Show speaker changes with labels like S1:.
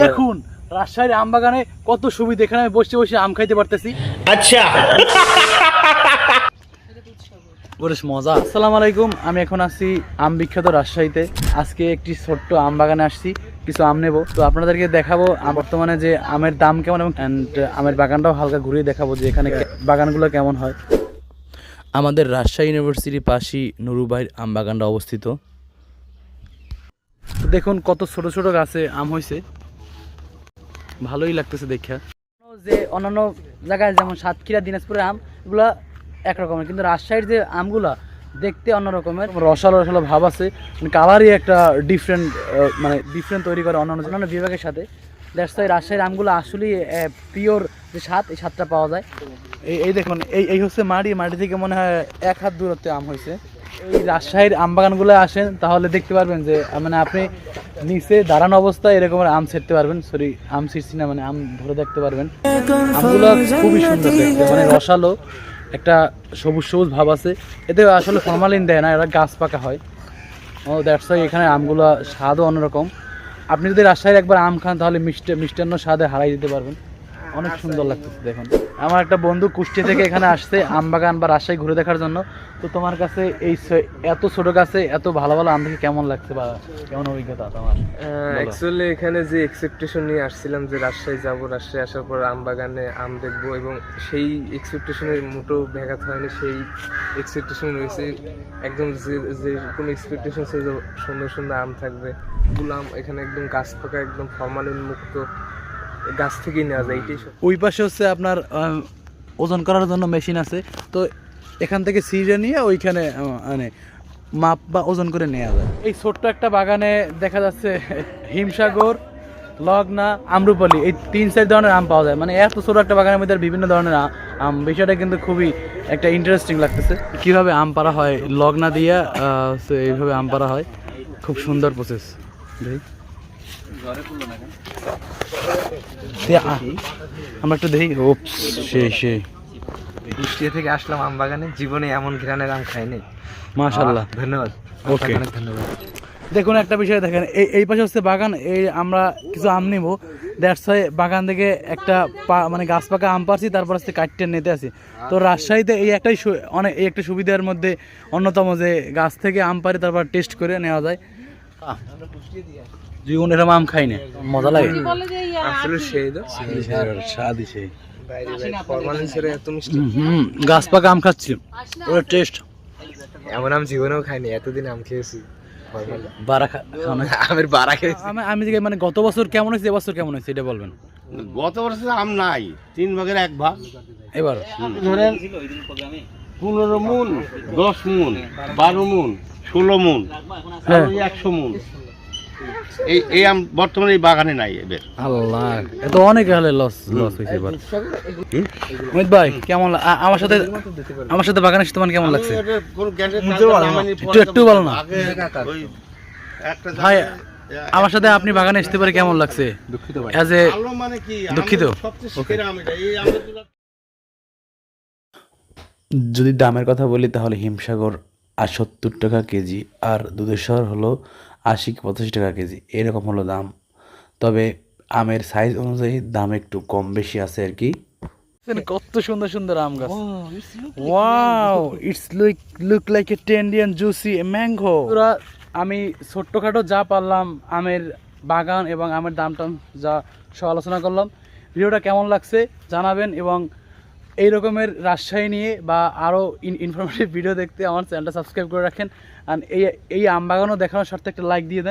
S1: দেখুন রাজশাহীর আম বাগানে কত সুবিধা এখানে আমি বসে বসে আম খাইতে পারতেছি।
S2: আচ্ছা।
S1: বেশ মজা। আসসালাম আলাইকুম আমি এখন আছি আম বিখ্যাত রাজশাহীতে। আজকে একটি ছোট্ট আম বাগানে আসছি কিছু আম নেব। তো আপনাদেরকে দেখাবো বর্তমানে যে আমের দাম কেমন এবং আমের বাগানটাও হালকা ঘুরিয়ে দেখাবো যে এখানে বাগানগুলো কেমন হয়। আমাদের রাজশাহী ইউনিভার্সিটির পাশেই নুরুবাইর আম বাগানটা অবস্থিত। দেখুন কত ছোট ছোট গাছে আম হয়েছে ভালোই লাগতেছে দেখা। যে অন্যান্য জায়গায় যেমন সাতক্ষীরা দিনাজপুরের আম এগুলা একরকমের কিন্তু রাজশাহীর যে আমগুলা দেখতে অন্য রকমের। রসালো রসালো ভাব আছে কালারই একটা ডিফারেন্ট মানে ডিফারেন্ট তৈরি করে অন্যান্য অন্যান্য বিভাগের সাথে। দ্যাটস ওয়াই রাজশাহীর আমগুলো আসলেই পিওর যে স্বাদ এই স্বাদটা পাওয়া যায়। এই এই দেখুন এই এই হচ্ছে মাটি মাটি থেকে মনে হয় এক হাত দূরত্বে আম হয়েছে। এই রাজশাহীর আম বাগানগুলো আসেন তাহলে দেখতে পারবেন যে মানে আপনি নিচে দাঁড়ানো অবস্থায় এরকম আম ছেড়তে পারবেন। সরি আম ছিঁড়ছি না মানে আম ধরে দেখতে পারবেন। আমগুলো খুবই সুন্দর দেখতে মানে রসালো, একটা সবুজ সবুজ ভাব আছে। এতে আসলে ফরমালিন দেয় না, এরা গাছ পাকা হয়। ও দ্যাটস এখানে আমগুলো স্বাদও অন্যরকম। আপনি যদি রাজশাহীর একবার আম খান, তাহলে মিষ্টি মিষ্টান্ন স্বাদে হারাই দিতে পারবেন। অনেক সুন্দর লাগতেছে দেখুন। আমার একটা বন্ধু কুষ্টি থেকে এখানে আসছে আম বাগান বা রাজশাহী ঘুরে দেখার জন্য। তো তোমার কাছে এই এত ছোট গাছে এত ভালো ভালো আম দেখে কেমন লাগছে বা কেমন অভিজ্ঞতা তোমার?
S3: অ্যাকচুয়ালি এখানে যে এক্সপেকটেশন নিয়ে আসছিলাম যে রাজশাহী যাব রাজশাহী আসার পর আম বাগানে আম দেখব এবং সেই এক্সপেকটেশনের মোটো ব্যাঘাত হয়নি সেই এক্সপেকটেশন রয়েছে। একদম যে যে কোনো এক্সপেকটেশন যে সুন্দর সুন্দর আম থাকবে। ফুল আম এখানে একদম গাছ পাকা একদম ফরমালিন মুক্ত। গাছ থেকেই নেওয়া যায়
S1: ওই পাশে হচ্ছে আপনার ওজন করার জন্য মেশিন আছে। তো এখান থেকে সিজে নিয়ে ওইখানে মানে মাপ বা ওজন করে নেওয়া যায়। এই ছোট্ট একটা বাগানে দেখা যাচ্ছে হিমসাগর লগনা আমরুপালি এই তিন চার ধরনের আম পাওয়া যায়। মানে এত ছোট একটা বাগানের মধ্যে বিভিন্ন ধরনের আম। বিষয়টা কিন্তু খুবই একটা ইন্টারেস্টিং লাগতেছে। কীভাবে আম পাড়া হয়? লগনা দিয়ে এইভাবে আম পাড়া হয়? খুব সুন্দর প্রসেস আমরা একটু দেখি। ও সেই সেই
S3: কুষ্টিয়া থেকে আসলাম আম বাগানে জীবনে এমন ঘ্রাণের আম খাইনি।
S1: মাশাল্লাহ
S3: ধন্যবাদ. অনেক ধন্যবাদ।
S1: দেখুন একটা বিষয় দেখেন এই এই পাশে হচ্ছে বাগান এই আমরা কিছু আম নিব। দ্যাটস ওয়াই বাগান থেকে একটা মানে গাছ পাকা আম পারছি তারপর হচ্ছে কাটতে নিতে আসি। তো রাজশাহীতে এই একটাই অনেক এই একটা সুবিধার মধ্যে অন্যতম যে গাছ থেকে আম পারি তারপর টেস্ট করে নেওয়া যায়। জীবন এরকম আম খাই না। মজা লাগে।
S3: আসলে সেই তো।
S1: স্বাদই সেই। গাছ পাকা আম খাচ্ছি। ওটা টেস্ট
S3: এমন আম জীবনেও খাইনি এতদিন আম খেয়েছি।
S1: বারা খা- খাওয়া
S3: আমের খেয়েছি।
S1: আমি আমি মানে গত বছর কেমন হয়েছে এবছর কেমন হয়েছে এটা বলবেন।
S2: গত বছর আম নাই তিন ভাগের এক ভাগ।
S1: এবার।
S2: ধরেন পনেরো মুন দশ মুন বারো মুন ষোলো মুন
S1: হ্যাঁ।
S2: একশো মুন এই এই আম বর্তমানে এই বাগানে নাই এবার।
S1: আল্লাহ এত অনেক হলে লস লস হয়েছে এবার। অমিত ভাই কেমন আমার সাথে আমার সাথে বাগানে এসে তোমার কেমন লাগছে? একটু একটু বলো না। ভাই আমার সাথে আপনি বাগানে আসতে পারে কেমন লাগছে?
S3: দুঃখিত ভাই।
S1: অ্যাজ এ
S2: মানে
S1: দুঃখিত।
S4: যদি দামের কথা বলি তাহলে হিমসাগর আর সত্তর টাকা কেজি আর দুধেশ্বর হলো আশি কি পঁচাশি টাকা কেজি এরকম হলো দাম। তবে আমের সাইজ অনুযায়ী দাম একটু কম বেশি আছে আর কি।
S1: কত সুন্দর সুন্দর আম গাছ। Wow it's look look like a tender and juicy mango আমি ছোট্টখাটো যা পারলাম আমের বাগান এবং আমের দাম টাম যা সব আলোচনা করলাম ভিডিওটা কেমন লাগছে জানাবেন এবং এই রকমের রাজশাহী নিয়ে বা আরও ইনফরমেটিভ ভিডিও দেখতে আমার চ্যানেলটা সাবস্ক্রাইব করে রাখেন। আর এই এই আমবাগানও দেখানোর সাথে একটা লাইক দিয়ে দেন।